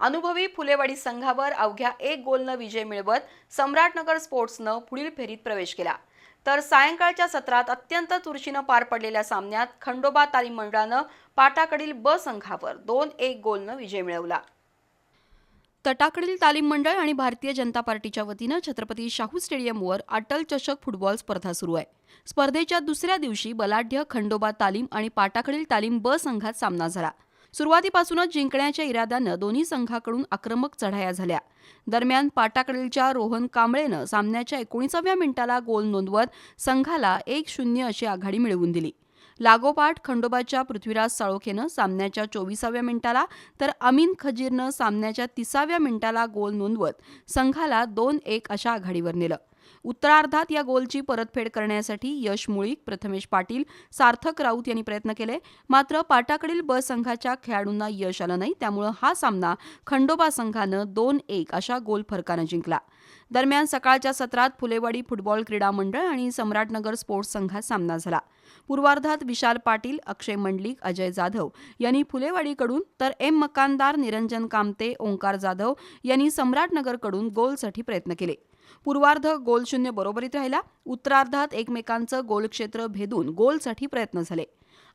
अनुभवी फुलेवाडी संघावर अवघ्या एक गोलनं विजय मिळवत सम्राटनगर स्पोर्ट्सनं पुढील फेरीत प्रवेश केला. तर सायंकाळच्या सत्रात अत्यंत चुरशीनं पार पडलेल्या सामन्यात खंडोबा तालीम मंडळानं पाटाकडील ब संघावर दोन एक गोलनं विजय मिळवला. तटाकडील तालीम मंडळ आणि भारतीय जनता पार्टीच्या वतीनं छत्रपती शाहू स्टेडियमवर अटल चषक फुटबॉल स्पर्धा सुरू आहे. स्पर्धेच्या दुसऱ्या दिवशी बलाढ्य खंडोबा तालीम आणि पाटाकडील तालीम ब संघात सामना झाला. सुरुवातीपासूनच जिंकण्याच्या इराद्यानं दोन्ही संघाकडून आक्रमक चढाया झाल्या. दरम्यान पाटाकडीलच्या रोहन कांबळेनं सामन्याच्या एकोणीसाव्या मिनिटाला गोल नोंदवत संघाला एक शून्य अशी आघाडी मिळवून दिली. लागोपाठ खंडोबाच्या पृथ्वीराज साळोखेनं सामन्याच्या चोवीसाव्या मिनिटाला तर अमीन खजीरनं सामन्याच्या तिसाव्या मिनिटाला गोल नोंदवत संघाला दोन एक अशा आघाडीवर नेलं. उत्तरार्धात या गोलची परतफेड करण्यासाठी यश मुळीक प्रथमेश पाटील सार्थक राऊत यांनी प्रयत्न केले. मात्र पाटाकडील ब संघाच्या खेळाडूंना यश आलं नाही. त्यामुळे हा सामना खंडोबा संघानं दोन एक अशा गोल फरकानं जिंकला. दरम्यान सकाळच्या सत्रात फुलेवाडी फुटबॉल क्रीडा मंडळ आणि सम्राटनगर स्पोर्ट्स संघात सामना झाला. पूर्वार्धात विशाल पाटील अक्षय मंडलिक अजय जाधव यांनी फुलेवाडीकडून तर एम मकानदार निरंजन कामते ओंकार जाधव यांनी सम्राटनगरकडून गोलसाठी प्रयत्न केले. पूर्वार्ध गोल शून्य बरोबरीत राहिला. उत्तरार्धात एकमेकांचं गोलक्षेत्र भेदून गोलसाठी प्रयत्न झाले.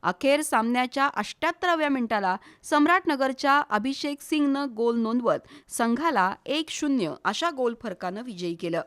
अखेर सामन्याच्या अष्ट्याहत्तराव्या मिनिटाला सम्राटनगरच्या अभिषेक सिंगनं गोल नोंदवत संघाला एक शून्य अशा गोल फरकानं विजयी केलं.